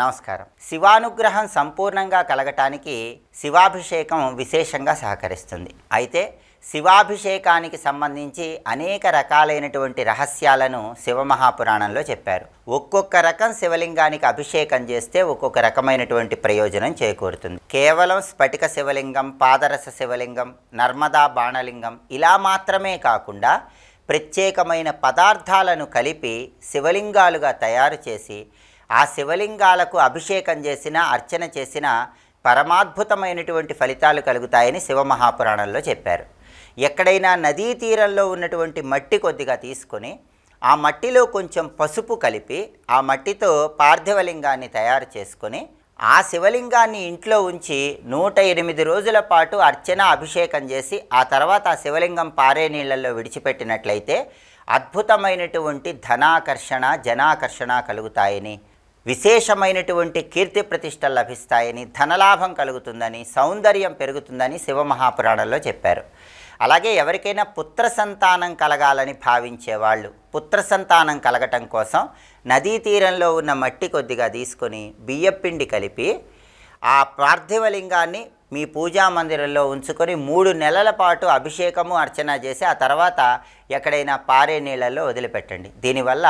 నమస్కారం. శివానుగ్రహం సంపూర్ణంగా కలగటానికి శివాభిషేకం విశేషంగా సహకరిస్తుంది. అయితే శివాభిషేకానికి సంబంధించి అనేక రకాలైనటువంటి రహస్యాలను శివమహాపురాణంలో చెప్పారు. ఒక్కొక్క రకం శివలింగానికి అభిషేకం చేస్తే ఒక్కొక్క రకమైనటువంటి ప్రయోజనం చేకూరుతుంది. కేవలం స్ఫటిక శివలింగం పాదరస శివలింగం నర్మదా బాణలింగం ఇలా మాత్రమే కాకుండా ప్రత్యేకమైన పదార్థాలను కలిపి శివలింగాలుగా తయారు చేసి ఆ శివలింగాలకు అభిషేకం చేసిన అర్చన చేసిన పరమాద్భుతమైనటువంటి ఫలితాలు కలుగుతాయని శివమహాపురాణంలో చెప్పారు. ఎక్కడైనా నదీ తీరంలో ఉన్నటువంటి మట్టి కొద్దిగా తీసుకొని ఆ మట్టిలో కొంచెం పసుపు కలిపి ఆ మట్టితో పార్థివలింగాన్ని తయారు చేసుకొని ఆ శివలింగాన్ని ఇంట్లో ఉంచి నూట ఎనిమిది రోజుల పాటు అర్చన అభిషేకం చేసి ఆ తర్వాత ఆ శివలింగం పారే నీళ్ళల్లో విడిచిపెట్టినట్లయితే అద్భుతమైనటువంటి ధనాకర్షణ జనాకర్షణ కలుగుతాయని విశేషమైనటువంటి కీర్తి ప్రతిష్టలు లభిస్తాయని ధనలాభం కలుగుతుందని సౌందర్యం పెరుగుతుందని శివమహాపురాణంలో చెప్పారు. అలాగే ఎవరికైనా పుత్ర సంతానం కలగాలని భావించేవాళ్ళు పుత్ర సంతానం కలగటం కోసం నదీ తీరంలో ఉన్న మట్టి కొద్దిగా తీసుకొని బియ్యపిండి కలిపి ఆ పార్థివలింగాన్ని మీ పూజా మందిరంలో ఉంచుకొని మూడు నెలల పాటు అభిషేకము అర్చన చేసి ఆ తర్వాత ఎక్కడైనా పారే నీళ్ళల్లో వదిలిపెట్టండి. దీనివల్ల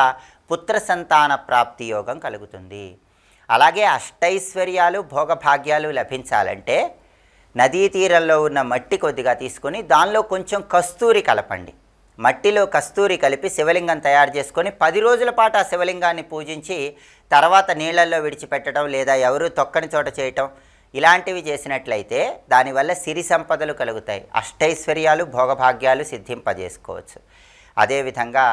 పుత్ర సంతాన ప్రాప్తి యోగం కలుగుతుంది. అలాగే అష్టైశ్వర్యాలు భోగభాగ్యాలు లభించాలంటే నదీ తీరంలో ఉన్న మట్టి కొద్దిగా తీసుకొని దానిలో కొంచెం కస్తూరి కలపండి. మట్టిలో కస్తూరి కలిపి శివలింగం తయారు చేసుకొని పది రోజుల పాటు ఆ శివలింగాన్ని పూజించి తర్వాత నీళ్ళల్లో విడిచిపెట్టడం లేదా ఎవరు తొక్కని చోట చేయటం ఇలాంటివి చేసినట్లయితే దానివల్ల సిరి సంపదలు కలుగుతాయి. అష్టైశ్వర్యాలు భోగభాగ్యాలు సిద్ధింపజేసుకోవచ్చు. అదేవిధంగా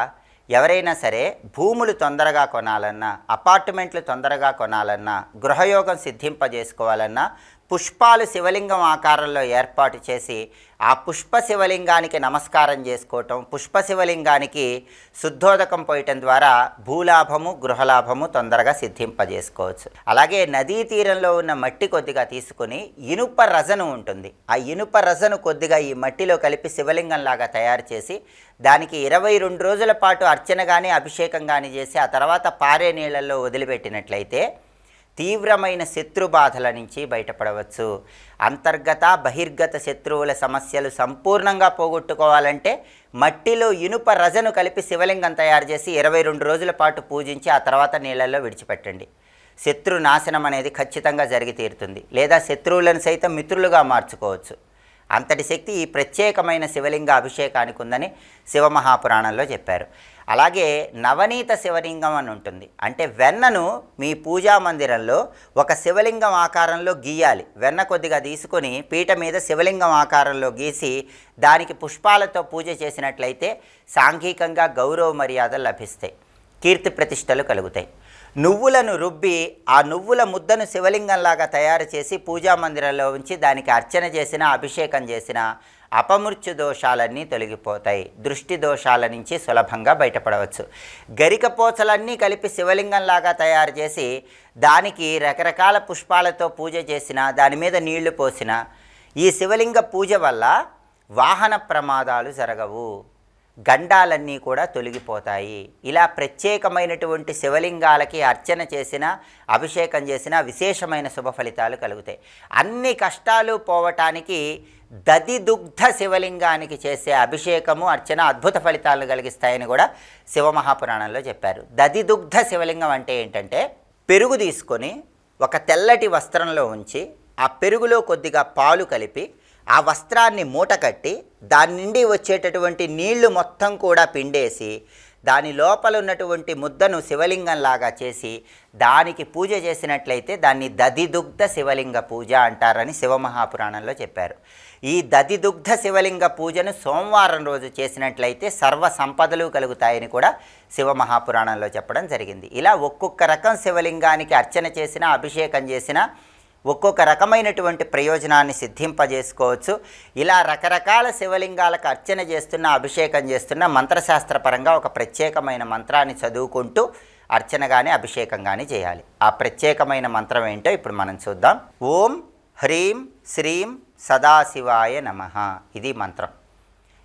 ఎవరైనా సరే భూములు తొందరగా కొనాలన్నా అపార్ట్మెంట్లు తొందరగా కొనాలన్నా గృహయోగం సిద్ధింపజేసుకోవాలన్నా పుష్పాలు శివలింగం ఆకారంలో ఏర్పాటు చేసి ఆ పుష్ప శివలింగానికి నమస్కారం చేసుకోవటం పుష్ప శివలింగానికి శుద్ధోదకం పోయటం ద్వారా భూలాభము గృహలాభము తొందరగా సిద్ధింపజేసుకోవచ్చు. అలాగే నదీ తీరంలో ఉన్న మట్టి కొద్దిగా తీసుకుని ఇనుప రజను ఉంటుంది. ఆ ఇనుప రజను కొద్దిగా ఈ మట్టిలో కలిపి శివలింగంలాగా తయారు చేసి దానికి ఇరవై రెండు రోజుల పాటు అర్చన కానీ అభిషేకం కానీ చేసి ఆ తర్వాత పారే నీళ్ళల్లో వదిలిపెట్టినట్లయితే తీవ్రమైన శత్రు బాధల నుంచి బయటపడవచ్చు. అంతర్గత బహిర్గత శత్రువుల సమస్యలు సంపూర్ణంగా పోగొట్టుకోవాలంటే మట్టిలో ఇనుప రజను కలిపి శివలింగం తయారు చేసి ఇరవై రెండు రోజుల పాటు పూజించి ఆ తర్వాత నీళ్ళల్లో విడిచిపెట్టండి. శత్రు నాశనం అనేది ఖచ్చితంగా జరిగి తీరుతుంది. లేదా శత్రువులను సైతం మిత్రులుగా మార్చుకోవచ్చు. అంతటి శక్తి ఈ ప్రత్యేకమైన శివలింగ అభిషేకానికి ఉందని శివమహాపురాణంలో చెప్పారు. అలాగే నవనీత శివలింగం అని ఉంటుంది. అంటే వెన్నను మీ పూజా మందిరంలో ఒక శివలింగం ఆకారంలో గీయాలి. వెన్న కొద్దిగా తీసుకొని పీట మీద శివలింగం ఆకారంలో గీసి దానికి పుష్పాలతో పూజ చేసినట్లయితే సాంఘికంగా గౌరవ మర్యాదలు లభిస్తాయి. కీర్తి ప్రతిష్టలు కలుగుతాయి. నువ్వులను రుబ్బి ఆ నువ్వుల ముద్దను శివలింగంలాగా తయారు చేసి పూజా మందిరంలో ఉంచి దానికి అర్చన చేసిన అభిషేకం చేసిన అపమృత్యు దోషాలన్నీ తొలగిపోతాయి. దృష్టి దోషాల నుంచి సులభంగా బయటపడవచ్చు. గరిక పోచలన్నీ కలిపి శివలింగంలాగా తయారు చేసి దానికి రకరకాల పుష్పాలతో పూజ చేసిన దాని మీద నీళ్ళు పోసిన ఈ శివలింగ పూజ వల్ల వాహన ప్రమాదాలు జరగవు. గండాలన్నీ కూడా తొలగిపోతాయి. ఇలా ప్రత్యేకమైనటువంటి శివలింగాలకి అర్చన చేసిన అభిషేకం చేసిన విశేషమైన శుభ ఫలితాలు కలుగుతాయి. అన్ని కష్టాలు పోవటానికి దదిదుగ్ధ శివలింగానికి చేసే అభిషేకము అర్చన అద్భుత ఫలితాలను కలిగిస్తాయని కూడా శివమహాపురాణంలో చెప్పారు. దదిదుగ్ధ శివలింగం అంటే ఏంటంటే పెరుగు తీసుకొని ఒక తెల్లటి వస్త్రంలో ఉంచి ఆ పెరుగులో కొద్దిగా పాలు కలిపి ఆ వస్త్రాన్ని మూట కట్టి దాని నుండి వచ్చేటటువంటి నీళ్ళు మొత్తం కూడా పిండేసి దాని లోపల ఉన్నటువంటి ముద్దను శివలింగంలాగా చేసి దానికి పూజ చేసినట్లయితే దాన్ని దదిదుగ్ధ శివలింగ పూజ అంటారని శివమహాపురాణంలో చెప్పారు. ఈ దదిదుగ్ధ శివలింగ పూజను సోమవారం రోజు చేసినట్లయితే సర్వ సంపదలు కలుగుతాయని కూడా శివమహాపురాణంలో చెప్పడం జరిగింది. ఇలా ఒక్కొక్క రకం శివలింగానికి అర్చన చేసిన అభిషేకం చేసిన ఒక్కొక్క రకమైనటువంటి ప్రయోజనాన్ని సిద్ధింపజేసుకోవచ్చు. ఇలా రకరకాల శివలింగాలకు అర్చన చేస్తున్న అభిషేకం చేస్తున్న మంత్రశాస్త్రపరంగా ఒక ప్రత్యేకమైన మంత్రాన్ని చదువుకుంటూ అర్చన కానీ అభిషేకం కానీ చేయాలి. ఆ ప్రత్యేకమైన మంత్రం ఏంటో ఇప్పుడు మనం చూద్దాం. ఓం హ్రీం శ్రీం సదాశివాయ నమ. ఇది మంత్రం.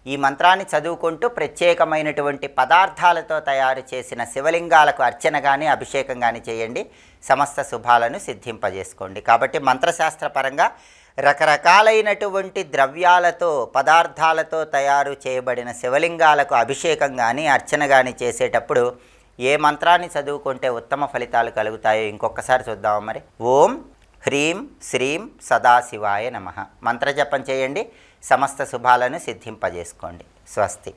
ఈ మంత్రాన్ని చదువుకుంటూ ప్రత్యేకమైనటువంటి పదార్థాలతో తయారు చేసిన శివలింగాలకు అర్చన కానీ అభిషేకం కానీ చేయండి. సమస్త శుభాలను సిద్ధింపజేసుకోండి. కాబట్టి మంత్రశాస్త్రపరంగా రకరకాలైనటువంటి ద్రవ్యాలతో పదార్థాలతో తయారు చేయబడిన శివలింగాలకు అభిషేకం కానీ అర్చన కానీ చేసేటప్పుడు ఏ మంత్రాన్ని చదువుకుంటే ఉత్తమ ఫలితాలు కలుగుతాయో ఇంకొకసారి చూద్దాం మరి? ఓం హ్రీం శ్రీం సదాశివాయ నమ. మంత్రజపం చేయండి. సమస్త శుభాలను సిద్ధింపజేసుకోండి. స్వస్తి.